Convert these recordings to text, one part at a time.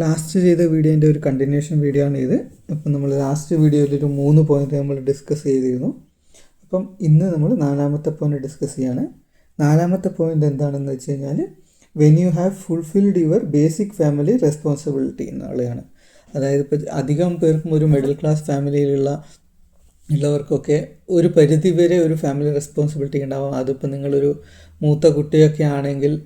Last ചെയ്ത വീഡിയോന്റെ ഒരു continuation video ആണ് ഇത്. അപ്പം നമ്മൾ ലാസ്റ്റ് വീഡിയോയിൽ ഒരു മൂന്ന് പോയിന്റ് നമ്മൾ ഡിസ്കസ് ചെയ്തിരുന്നു. അപ്പം ഇന്ന് നമ്മൾ നാലാമത്തെ പോയിന്റ് ഡിസ്കസ് ചെയ്യാണ്. നാലാമത്തെ പോയിന്റ് എന്താണെന്ന് വെച്ച് കഴിഞ്ഞാൽ when you have fulfilled your basic family responsibility എന്നുള്ളതാണ്. അതായത് ഇപ്പോൾ അധികം പേർക്കും ഒരു മിഡിൽ ക്ലാസ് ഫാമിലിയിലുള്ള ഉള്ളവർക്കൊക്കെ ഒരു പരിധി വരെ ഒരു ഫാമിലി റെസ്പോൺസിബിലിറ്റി ഉണ്ടാവാം. അതിപ്പോൾ നിങ്ങളൊരു മൂത്ത കുട്ടിയൊക്കെ ആണെങ്കിൽ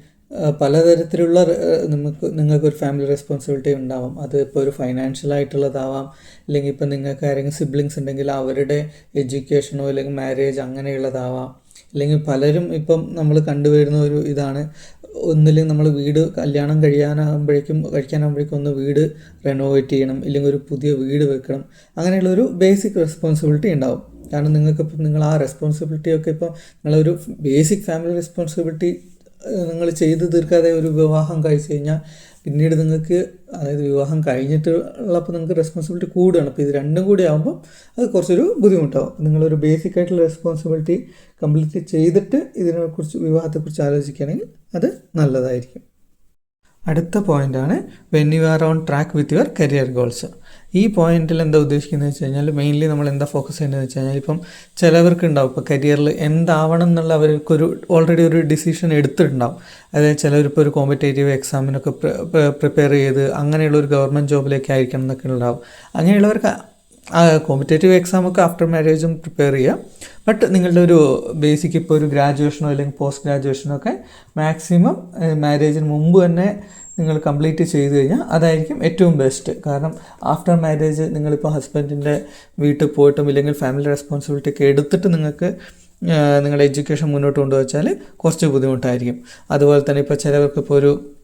പലതരത്തിലുള്ള നിങ്ങൾക്ക് നിങ്ങൾക്കൊരു ഫാമിലി റെസ്പോൺസിബിലിറ്റി ഉണ്ടാവാം. അത് ഇപ്പോൾ ഒരു ഫൈനാൻഷ്യൽ ആയിട്ടുള്ളതാവാം. അല്ലെങ്കിൽ ഇപ്പോൾ നിങ്ങൾക്ക് ആരെങ്കിലും സിബ്ലിങ്സ് ഉണ്ടെങ്കിൽ അവരുടെ എഡ്യൂക്കേഷനോ അല്ലെങ്കിൽ മാരേജ് അങ്ങനെയുള്ളതാവാം. അല്ലെങ്കിൽ പലരും ഇപ്പം നമ്മൾ കണ്ടുവരുന്ന ഒരു ഇതാണ്. ഒന്നില്ലെങ്കിൽ നമ്മൾ വീട് കല്യാണം കഴിയാനാകുമ്പോഴേക്കും കഴിക്കാനാകുമ്പോഴേക്കും ഒന്ന് വീട് റെനോവേറ്റ് ചെയ്യണം. ഇല്ലെങ്കിൽ ഒരു പുതിയ വീട് വെക്കണം. അങ്ങനെയുള്ള ഒരു ബേസിക് റെസ്പോൺസിബിലിറ്റി ഉണ്ടാവും. കാരണം നിങ്ങൾക്ക് ഇപ്പം നിങ്ങൾ ആ റെസ്പോൺസിബിലിറ്റി ഒക്കെ ഇപ്പം നിങ്ങളൊരു ബേസിക് ഫാമിലി റെസ്പോൺസിബിലിറ്റി നിങ്ങൾ ചെയ്ത് തീർക്കാതെ ഒരു വിവാഹം കഴിച്ചു കഴിഞ്ഞാൽ പിന്നീട് നിങ്ങൾക്ക് അതായത് വിവാഹം കഴിഞ്ഞിട്ടുള്ളപ്പോൾ നിങ്ങൾക്ക് റെസ്പോൺസിബിലിറ്റി കൂടുകയാണ്. അപ്പോൾ ഇത് രണ്ടും കൂടി ആകുമ്പോൾ അത് കുറച്ചൊരു ബുദ്ധിമുട്ടാവും. നിങ്ങളൊരു ബേസിക് ആയിട്ടുള്ള റെസ്പോൺസിബിലിറ്റി കംപ്ലീറ്റ് ചെയ്തിട്ട് ഇതിനെക്കുറിച്ച് വിവാഹത്തെക്കുറിച്ച് ആലോചിക്കുകയാണെങ്കിൽ അത് നല്ലതായിരിക്കും. അടുത്ത പോയിന്റാണ് when you are on track with your career goals ഈ പോയിന്റിൽ എന്താ ഉദ്ദേശിക്കുന്നത് വെച്ച് കഴിഞ്ഞാൽ മെയിൻലി നമ്മൾ എന്താ ഫോക്കസ് ചെയ്യുന്നത് വെച്ച് കഴിഞ്ഞാൽ ഇപ്പം ചിലവർക്ക് ഉണ്ടാവും ഇപ്പോൾ കരിയറിൽ എന്താവണം എന്നുള്ള അവർക്കൊരു ഓൾറെഡി ഒരു ഡിസിഷൻ എടുത്തിട്ടുണ്ടാവും. അതായത് ചിലവരിപ്പോൾ ഒരു കോമ്പറ്റേറ്റീവ് എക്സാമിനൊക്കെ പ്രിപ്പയർ ചെയ്ത് അങ്ങനെയുള്ള ഒരു ഗവൺമെന്റ് ജോബിലേക്ക് ആയിരിക്കണം എന്നൊക്കെ ഉണ്ടാവും. അങ്ങനെയുള്ളവർക്ക് കോമ്പറ്റേറ്റീവ് എക്സാമൊക്കെ ആഫ്റ്റർ മാരേജും പ്രിപ്പയർ ചെയ്യാം. ബട്ട് നിങ്ങളുടെ ഒരു ബേസിക് ഇപ്പോൾ ഒരു ഗ്രാജുവേഷനോ അല്ലെങ്കിൽ പോസ്റ്റ് ഗ്രാജുവേഷനോ ഒക്കെ മാക്സിമം മാരേജിന് മുമ്പ് തന്നെ നിങ്ങൾ കംപ്ലീറ്റ് ചെയ്ത് കഴിഞ്ഞാൽ അതായിരിക്കും ഏറ്റവും ബെസ്റ്റ് കാരണം ആഫ്റ്റർ മാരേജ് നിങ്ങളിപ്പോൾ ഹസ്ബൻഡിന്റെ വീട്ടിൽ പോയിട്ടും ഇല്ലെങ്കിൽ ഫാമിലി റെസ്പോൺസിബിലിറ്റി ഒക്കെ എടുത്തിട്ട് നിങ്ങൾക്ക് നിങ്ങളുടെ എഡ്യൂക്കേഷൻ മുന്നോട്ട് കൊണ്ടുവച്ചാൽ കുറച്ച് ബുദ്ധിമുട്ടായിരിക്കും. അതുപോലെ തന്നെ ഇപ്പോൾ ചിലവർക്ക് ഇപ്പോൾ ഒരു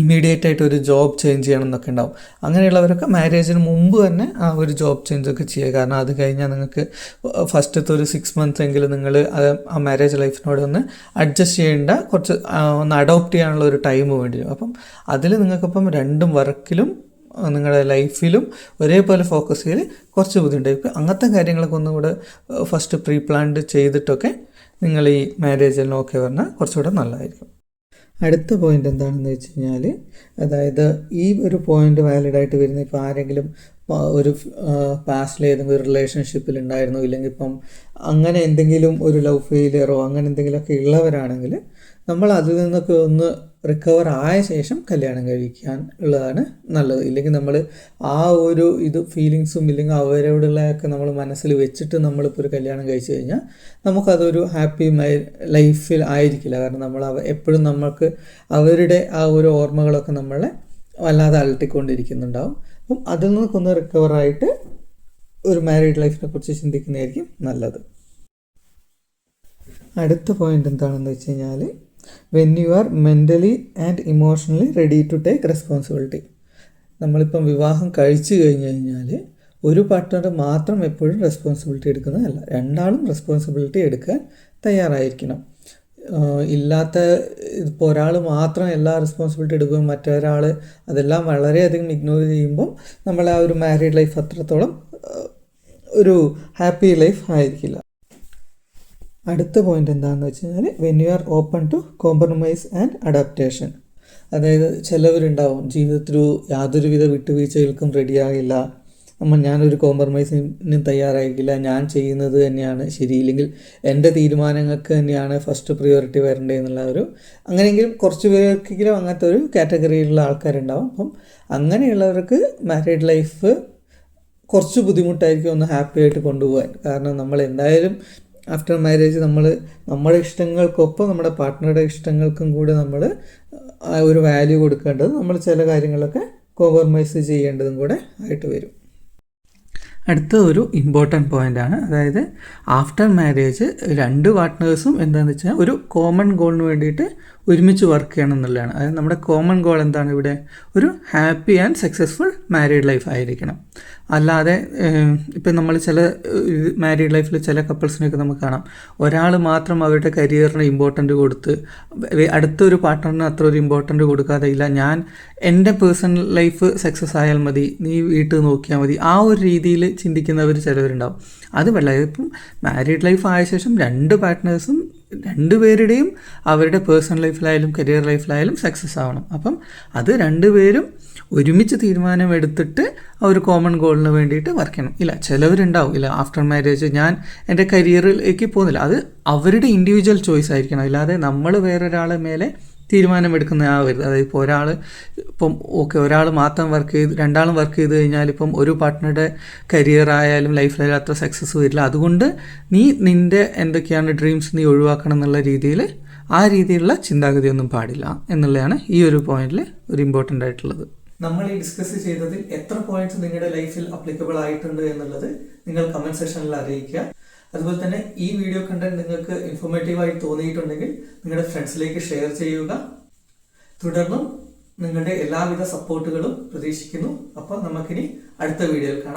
ഇമ്മീഡിയറ്റ് ആയിട്ട് ഒരു ജോബ് ചേഞ്ച് ചെയ്യണം എന്നൊക്കെ ഉണ്ടാവും. അങ്ങനെയുള്ളവരൊക്കെ മാരേജിന് മുമ്പ് തന്നെ ആ ഒരു ജോബ് ചേഞ്ച് ഒക്കെ ചെയ്യുക. കാരണം അത് കഴിഞ്ഞാൽ നിങ്ങൾക്ക് ഫസ്റ്റത്തെ ഒരു സിക്സ് മന്ത്സ് എങ്കിലും നിങ്ങൾ ആ മാരേജ് ലൈഫിനോട് ഒന്ന് അഡ്ജസ്റ്റ് ചെയ്യേണ്ട കുറച്ച് ഒന്ന് അഡോപ്റ്റ് ചെയ്യാനുള്ള ഒരു ടൈം വേണ്ടി വരും. അപ്പം അതിൽ നിങ്ങൾക്കിപ്പം രണ്ടും വർക്കിലും നിങ്ങളുടെ ലൈഫിലും ഒരേപോലെ ഫോക്കസ് ചെയ്ത് കുറച്ച് ബുദ്ധിമുട്ടായിരിക്കും അങ്ങനത്തെ കാര്യങ്ങളൊക്കെ ഒന്നും കൂടെ ഫസ്റ്റ് പ്രീ പ്ലാൻഡ് ചെയ്തിട്ടൊക്കെ നിങ്ങൾ ഈ മാരേജിൽ നോക്കി പറഞ്ഞാൽ കുറച്ചുകൂടെ നല്ലതായിരിക്കും. അടുത്ത പോയിന്റ് എന്താണെന്ന് വെച്ച് കഴിഞ്ഞാൽ അതായത് ഈ ഒരു പോയിന്റ് വാലിഡ് ആയിട്ട് വരുന്ന ഇപ്പോൾ ആരെങ്കിലും ഒരു പാസ്റ്റിൽ ഏതെങ്കിലും ഒരു റിലേഷൻഷിപ്പിൽ ഉണ്ടായിരുന്നു ഇല്ലെങ്കിൽ ഇപ്പം അങ്ങനെ എന്തെങ്കിലും ഒരു ലവ് ഫെയിലിയറോ അങ്ങനെ എന്തെങ്കിലുമൊക്കെ ഉള്ളവരാണെങ്കിൽ നമ്മൾ അതിൽ നിന്നൊക്കെ ഒന്ന് റിക്കവർ ആയ ശേഷം കല്യാണം കഴിക്കാൻ ഉള്ളതാണ് നല്ലത്. ഇല്ലെങ്കിൽ നമ്മൾ ആ ഒരു ഇത് ഫീലിങ്സും ഇല്ലെങ്കിൽ അവരോടുള്ളതൊക്കെ നമ്മൾ മനസ്സിൽ വെച്ചിട്ട് നമ്മളിപ്പോൾ ഒരു കല്യാണം കഴിച്ചു കഴിഞ്ഞാൽ നമുക്കതൊരു ഹാപ്പി ലൈഫിൽ ആയിരിക്കില്ല. കാരണം നമ്മൾ എപ്പോഴും നമ്മൾക്ക് അവരുടെ ആ ഒരു ഓർമ്മകളൊക്കെ നമ്മളെ വല്ലാതെ അലട്ടിക്കൊണ്ടിരിക്കുന്നുണ്ടാവും. അപ്പം അതിൽ നിന്നൊക്കെ റിക്കവറായിട്ട് ഒരു മാരീഡ് ലൈഫിനെ കുറിച്ച് ചിന്തിക്കുന്നതായിരിക്കും നല്ലത്. അടുത്ത പോയിന്റ് എന്താണെന്ന് വെച്ച് കഴിഞ്ഞാൽ when you are mentally and emotionally ready to take responsibility നമ്മളിപ്പം വിവാഹം കഴിച്ചു കഴിഞ്ഞ് കഴിഞ്ഞാൽ ഒരു പാർട്ട്ണർ മാത്രം എപ്പോഴും റെസ്പോൺസിബിലിറ്റി എടുക്കുന്നതല്ല. രണ്ടാളും റെസ്പോൺസിബിലിറ്റി എടുക്കാൻ തയ്യാറായിരിക്കണം. ഇല്ലാത്ത ഇപ്പോൾ ഒരാൾ മാത്രം എല്ലാ റെസ്പോൺസിബിലിറ്റി എടുക്കുകയും മറ്റൊരാൾ അതെല്ലാം വളരെയധികം ഇഗ്നോർ ചെയ്യുമ്പോൾ നമ്മളെ ആ ഒരു മാരീഡ് ലൈഫ് അത്രത്തോളം ഒരു ഹാപ്പി ലൈഫ് ആയിരിക്കില്ല. അടുത്ത പോയിന്റ് എന്താണെന്ന് വെച്ച് കഴിഞ്ഞാൽ when you are open to compromise and adaptation അതായത് ചിലവരുണ്ടാവും ജീവിതത്തിൽ യാതൊരുവിധ വിട്ടുവീഴ്ചകൾക്കും റെഡിയാകില്ല നമ്മൾ ഞാനൊരു കോംപ്രമൈസിനും തയ്യാറായിരിക്കില്ല ഞാൻ ചെയ്യുന്നത് തന്നെയാണ് ശരി. ഇല്ലെങ്കിൽ എന്റെ തീരുമാനങ്ങൾക്ക് തന്നെയാണ് ഫസ്റ്റ് പ്രിയോറിറ്റി വരേണ്ടത് എന്നുള്ള ഒരു അങ്ങനെയെങ്കിലും കുറച്ച് പേർക്കെങ്കിലും അങ്ങനത്തെ ഒരു കാറ്റഗറിയിലുള്ള ആൾക്കാരുണ്ടാവും. അപ്പം അങ്ങനെയുള്ളവർക്ക് മാരീഡ് ലൈഫ് കുറച്ച് ബുദ്ധിമുട്ടായിരിക്കും ഒന്ന് ഹാപ്പി ആയിട്ട് കൊണ്ടുപോകാൻ. കാരണം നമ്മൾ എന്തായാലും ആഫ്റ്റർ മാരേജ് നമ്മൾ നമ്മുടെ ഇഷ്ടങ്ങൾക്കൊപ്പം നമ്മുടെ പാർട്ട്ണറുടെ ഇഷ്ടങ്ങൾക്കും കൂടെ നമ്മൾ ഒരു വാല്യൂ കൊടുക്കേണ്ടത് നമ്മൾ ചില കാര്യങ്ങളൊക്കെ കോംപ്രമൈസ് ചെയ്യേണ്ടതും കൂടെ ആയിട്ട് വരും. അടുത്ത ഒരു ഇമ്പോർട്ടന്റ് പോയിന്റ് ആണ്. അതായത് ആഫ്റ്റർ മാരേജ് രണ്ട് പാർട്ട്നേഴ്സും എന്താണെന്ന് വെച്ചാൽ ഒരു കോമൺ ഗോളിന് വേണ്ടിയിട്ട് ഒരുമിച്ച് വർക്ക് ചെയ്യണം എന്നുള്ളതാണ് അതായത് നമ്മുടെ കോമൺ ഗോൾ എന്താണ് ഇവിടെ? ഒരു happy and successful married life ആയിരിക്കണം. അല്ലാതെ ഇപ്പം നമ്മൾ ചില മാരീഡ് ലൈഫിൽ ചില കപ്പിൾസിനെയൊക്കെ നമുക്ക് കാണാം. ഒരാൾ മാത്രം അവരുടെ കരിയറിന് ഇമ്പോർട്ടന്റ് കൊടുത്ത് അടുത്തൊരു പാർട്ട്ണറിന് അത്ര ഒരു ഇമ്പോർട്ടന്റ് കൊടുക്കാതെ ഇല്ല. ഞാൻ എന്റെ പേഴ്സണൽ ലൈഫ് സക്സസ് ആയാൽ മതി നീ വീട്ടിൽ നോക്കിയാൽ മതി. ആ ഒരു രീതിയിൽ ചിന്തിക്കുന്നവർ ചിലവരുണ്ടാവും. അത് വെള്ള ഇപ്പം മാരീഡ് ലൈഫ് ആയ ശേഷം രണ്ട് പാർട്ട്നേഴ്സും രണ്ടുപേരുടെയും അവരുടെ പേഴ്സണൽ ലൈഫിലായാലും കരിയർ ലൈഫിലായാലും സക്സസ് ആവണം. അപ്പം അത് രണ്ടുപേരും ഒരുമിച്ച് തീരുമാനമെടുത്തിട്ട് ഒരു കോമൺ ഗോളിന് വേണ്ടിയിട്ട് വർക്ക് ചെയ്യണം. ഇല്ല ചിലവരുണ്ടാവും. ഇല്ല ആഫ്റ്റർ മാരേജ് ഞാൻ എന്റെ കരിയറിലേക്ക് പോകുന്നില്ല. അത് അവരുടെ ഇൻഡിവിജ്വൽ ചോയ്സ് ആയിരിക്കണം. അല്ലാതെ നമ്മൾ വേറൊരാളെ മേലെ തീരുമാനമെടുക്കുന്ന ആവരുത് അതായത് ഇപ്പോൾ ഒരാൾ ഇപ്പം ഓക്കെ ഒരാൾ മാത്രം വർക്ക് ചെയ്ത് രണ്ടാളും വർക്ക് ചെയ്ത് കഴിഞ്ഞാൽ ഇപ്പം ഒരു പാർട്ട്ണറുടെ കരിയർ ആയാലും ലൈഫിലായാലും അത്ര സക്സസ് വരില്ല. അതുകൊണ്ട് നീ നിന്റെ എന്തൊക്കെയാണ് ഡ്രീംസ് നീ ഒഴിവാക്കണം എന്നുള്ള രീതിയിൽ ആ രീതിയിലുള്ള ചിന്താഗതിയൊന്നും പാടില്ല എന്നുള്ളതാണ് ഈ ഒരു പോയിന്റിൽ ഒരു ഇമ്പോർട്ടന്റ് ആയിട്ടുള്ളത്. നമ്മൾ ഈ ഡിസ്കസ് ചെയ്തതിൽ എത്ര പോയിന്റ്സ് നിങ്ങളുടെ ലൈഫിൽ അപ്ലിക്കബിൾ ആയിട്ടുണ്ട് എന്നുള്ളത് നിങ്ങൾ കമന്റ് സെക്ഷനിൽ അറിയിക്കുക. അതുപോലെ തന്നെ ഈ വീഡിയോ കണ്ടന്റ് നിങ്ങൾക്ക് ഇൻഫോർമേറ്റീവ് ആയി തോന്നിയിട്ടുണ്ടെങ്കിൽ നിങ്ങളുടെ ഫ്രണ്ട്സിലേക്ക് ഷെയർ ചെയ്യുക. തുടർന്നും നിങ്ങളുടെ എല്ലാവിധ സപ്പോർട്ടുകളും പ്രതീക്ഷിക്കുന്നു. അപ്പോൾ നമുക്കിനി അടുത്ത വീഡിയോയിൽ കാണാം.